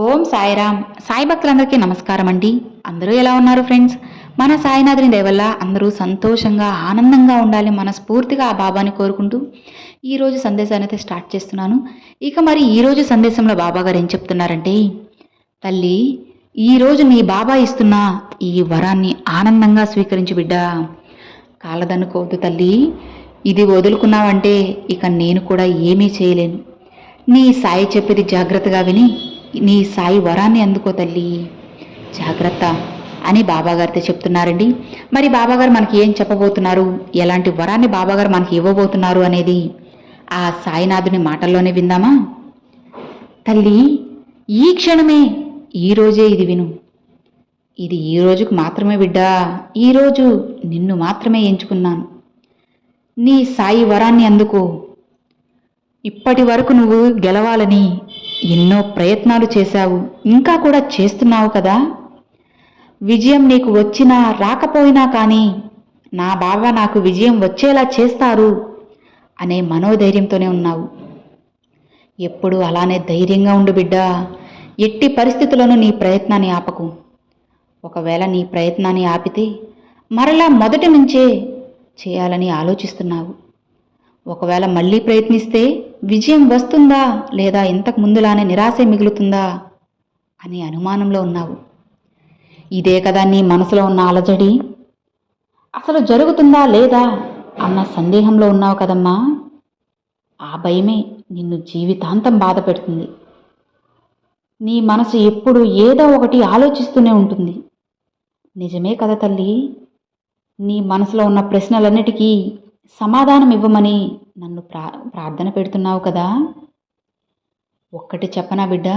ఓం సాయిరామ్ సాయి భక్తులందరికీ నమస్కారం అండి అందరూ ఎలా ఉన్నారు ఫ్రెండ్స్? మన సాయినాథుని దయవల్ల అందరూ సంతోషంగా ఆనందంగా ఉండాలి మనస్ఫూర్తిగా ఆ బాబాని కోరుకుంటూ ఈరోజు సందేశాన్ని అయితే స్టార్ట్ చేస్తున్నాను. ఇక మరి ఈరోజు సందేశంలో బాబా గారు ఏం చెప్తున్నారంటే తల్లి ఈరోజు నీ బాబా ఇస్తున్న ఈ వరాన్ని ఆనందంగా స్వీకరించి బిడ్డా. కాలదనుకోవద్దు తల్లి. ఇది వదులుకున్నావంటే ఇక నేను కూడా ఏమీ చేయలేను. నీ సాయి చెప్పేది జాగ్రత్తగా విని నీ సాయి వరాన్ని అందుకో తల్లి. జాగ్రత్త అని బాబాగారితో చెప్తున్నారండి. మరి బాబాగారు మనకి ఏం చెప్పబోతున్నారు? ఎలాంటి వరాన్ని బాబాగారు మనకి ఇవ్వబోతున్నారు అనేది ఆ సాయినాథుని మాటల్లోనే విందామా? తల్లి ఈ క్షణమే ఈ రోజే ఇది విను. ఇది ఈ రోజుకు మాత్రమే బిడ్డా. ఈరోజు నిన్ను మాత్రమే ఎంచుకున్నాను. నీ సాయి వరాన్ని అందుకో. ఇప్పటి వరకు నువ్వు గెలవాలని ఎన్నో ప్రయత్నాలు చేశావు ఇంకా కూడా చేస్తున్నావు కదా? విజయం నీకు వచ్చినా రాకపోయినా కానీ నా బావ నాకు విజయం వచ్చేలా చేస్తారు అనే మనోధైర్యంతోనే ఉన్నావు. ఎప్పుడు అలానే ధైర్యంగా ఉండు బిడ్డా. ఎట్టి పరిస్థితుల్లోనూ నీ ప్రయత్నాన్ని ఆపకు. ఒకవేళ నీ ప్రయత్నాన్ని ఆపితే మరలా మొదటి నుంచే చేయాలని ఆలోచిస్తున్నావు. ఒకవేళ మళ్ళీ ప్రయత్నిస్తే విజయం వస్తుందా లేదా ఇంతకు ముందులానే నిరాశ మిగులుతుందా అనే అనుమానంలో ఉన్నావు. ఇదే కదా నీ మనసులో ఉన్న అలజడి? అసలు జరుగుతుందా లేదా అన్న సందేహంలో ఉన్నావు కదమ్మా. ఆ భయమే నిన్ను జీవితాంతం బాధ పెడుతుంది. నీ మనసు ఎప్పుడు ఏదో ఒకటి ఆలోచిస్తూనే ఉంటుంది. నిజమే కదా తల్లి నీ మనసులో ఉన్న ప్రశ్నలన్నిటికీ సమాధానం ఇవ్వమని నన్ను ప్రా ప్రార్థన పెడుతున్నావు కదా. ఒక్కటి చెప్పనా బిడ్డ?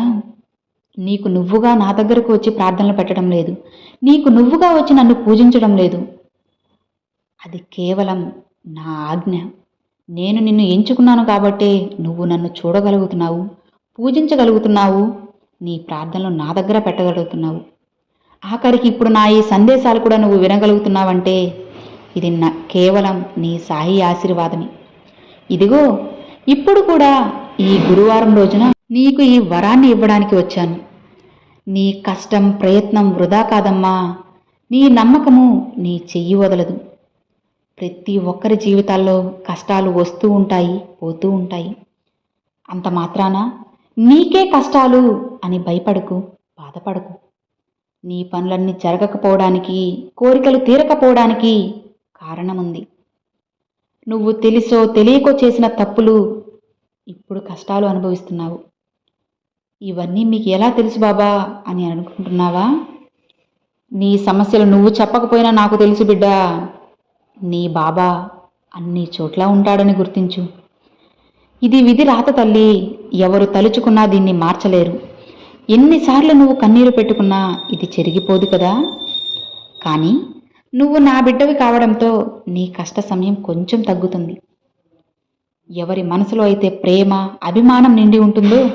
నీకు నువ్వుగా నా దగ్గరకు వచ్చి ప్రార్థనలు పెట్టడం లేదు. నీకు నువ్వుగా వచ్చి నన్ను పూజించడం లేదు. అది కేవలం నా ఆజ్ఞ. నేను నిన్ను ఎంచుకున్నాను కాబట్టే నువ్వు నన్ను చూడగలుగుతున్నావు పూజించగలుగుతున్నావు నీ ప్రార్థనలు నా దగ్గర పెట్టగలుగుతున్నావు. ఆఖరికి ఇప్పుడు నా ఈ సందేశాలు కూడా నువ్వు వినగలుగుతున్నావంటే ఇది నా కేవలం నీ సాయి ఆశీర్వాదమే. ఇదిగో ఇప్పుడు కూడా ఈ గురువారం రోజున నీకు ఈ వరాన్ని ఇవ్వడానికి వచ్చాను. నీ కష్టం ప్రయత్నం వృధా కాదమ్మా. నీ నమ్మకము నీ చెయ్యి వదలదు. ప్రతి ఒక్కరి జీవితాల్లో కష్టాలు వస్తూ ఉంటాయి పోతూ ఉంటాయి. అంత మాత్రాన నీకే కష్టాలు అని భయపడకు బాధపడకు. నీ పనులన్నీ జరగకపోవడానికి కోరికలు తీరకపోవడానికి కారణముంది. నువ్వు తెలుసో తెలియకో చేసిన తప్పులు ఇప్పుడు కష్టాలు అనుభవిస్తున్నావు. ఇవన్నీ మీకు ఎలా తెలుసు బాబా అని అనుకుంటున్నావా? నీ సమస్యలు నువ్వు చెప్పకపోయినా నాకు తెలుసు బిడ్డా. నీ బాబా అన్ని చోట్ల ఉంటాడని గుర్తించు. ఇది విధి రాత తల్లి. ఎవరు తలుచుకున్నా దీన్ని మార్చలేరు. ఎన్నిసార్లు నువ్వు కన్నీరు పెట్టుకున్నా ఇది చెరిగిపోదు కదా. కానీ నువ్వు నా బిడ్డవి కావడంతో నీ కష్ట సమయం కొంచెం తగ్గుతుంది. ఎవరి మనసులో అయితే ప్రేమ అభిమానం నిండి ఉంటుందో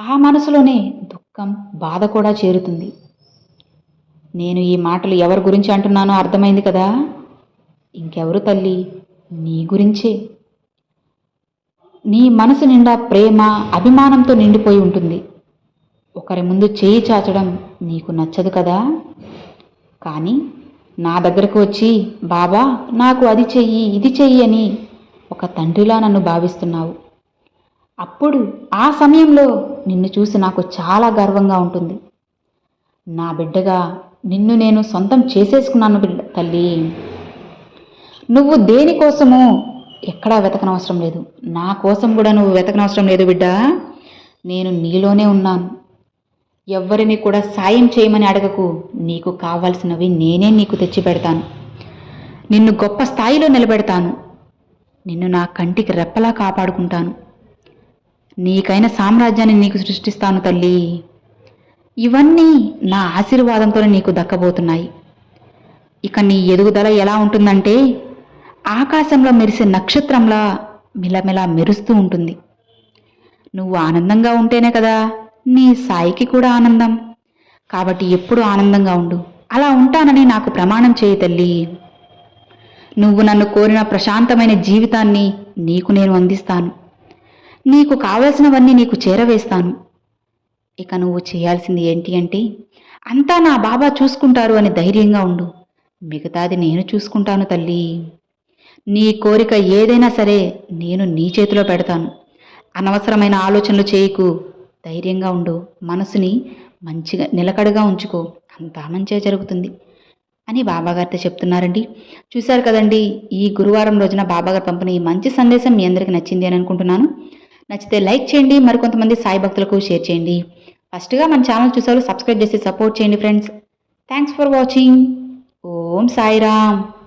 ఆ మనసులోనే దుఃఖం బాధ కూడా చేరుతుంది. నేను ఈ మాటలు ఎవరి గురించి అంటున్నానో అర్థమైంది కదా? ఇంకెవరు తల్లి? నీ గురించే. నీ మనసు నిండా ప్రేమ అభిమానంతో నిండిపోయి ఉంటుంది. ఒకరి ముందు చేయి చాచడం నీకు నచ్చదు కదా? కానీ నా దగ్గరకు వచ్చి బాబా నాకు అది చెయ్యి ఇది చెయ్యి అని ఒక తండ్రిలా నన్ను భావిస్తున్నావు. అప్పుడు ఆ సమయంలో నిన్ను చూసి నాకు చాలా గర్వంగా ఉంటుంది. నా బిడ్డగా నిన్ను నేను సొంతం చేసేసుకున్నాను బిడ్డ తల్లి. నువ్వు దేనికోసమో ఎక్కడా వెతకనవసరం లేదు. నా కోసం కూడా నువ్వు వెతకనవసరం లేదు బిడ్డ. నేను నీలోనే ఉన్నాను. ఎవ్వరిని కూడా సాయం చేయమని అడగకు. నీకు కావాల్సినవి నేనే నీకు తెచ్చి పెడతాను. నిన్ను గొప్ప స్థాయిలో నిలబెడతాను. నిన్ను నా కంటికి రెప్పలా కాపాడుకుంటాను. నీకైన సామ్రాజ్యాన్ని నీకు సృష్టిస్తాను తల్లి. ఇవన్నీ నా ఆశీర్వాదంతోనే నీకు దక్కబోతున్నాయి. ఇక నీ ఎదుగుదల ఎలా ఉంటుందంటే ఆకాశంలో మెరిసే నక్షత్రంలా మిలమిలా మెరుస్తూ ఉంటుంది. నువ్వు ఆనందంగా ఉంటేనే కదా నీ సాయికి కూడా ఆనందం. కాబట్టి ఎప్పుడు ఆనందంగా ఉండు. అలా ఉంటానని నాకు ప్రమాణం చేయి తల్లి. నువ్వు నన్ను కోరిన ప్రశాంతమైన జీవితాన్ని నీకు నేను అందిస్తాను. నీకు కావలసినవన్నీ నీకు చేరవేస్తాను. ఇక నువ్వు చేయాల్సింది ఏంటి అంటే అంతా నా బాబా చూసుకుంటారు అని ధైర్యంగా ఉండు. మిగతాది నేను చూసుకుంటాను తల్లి. నీ కోరిక ఏదైనా సరే నేను నీ చేతిలో పెడతాను. అనవసరమైన ఆలోచనలు చేయకు. ధైర్యంగా ఉండు. మనసుని మంచిగా నిలకడగా ఉంచుకో. అంతా మంచిగా జరుగుతుంది. అని బాబాగారితో చెప్తున్నారండి. చూశారు కదండి ఈ గురువారం రోజున బాబాగారు పంపిన ఈ మంచి సందేశం మీ అందరికీ నచ్చింది అని అనుకుంటున్నాను. నచ్చితే లైక్ చేయండి మరికొంతమంది సాయి భక్తులకు షేర్ చేయండి. ఫస్ట్గా మన ఛానల్ చూసారు సబ్స్క్రైబ్ చేసి సపోర్ట్ చేయండి friends. Thanks for watching. Om Sairam.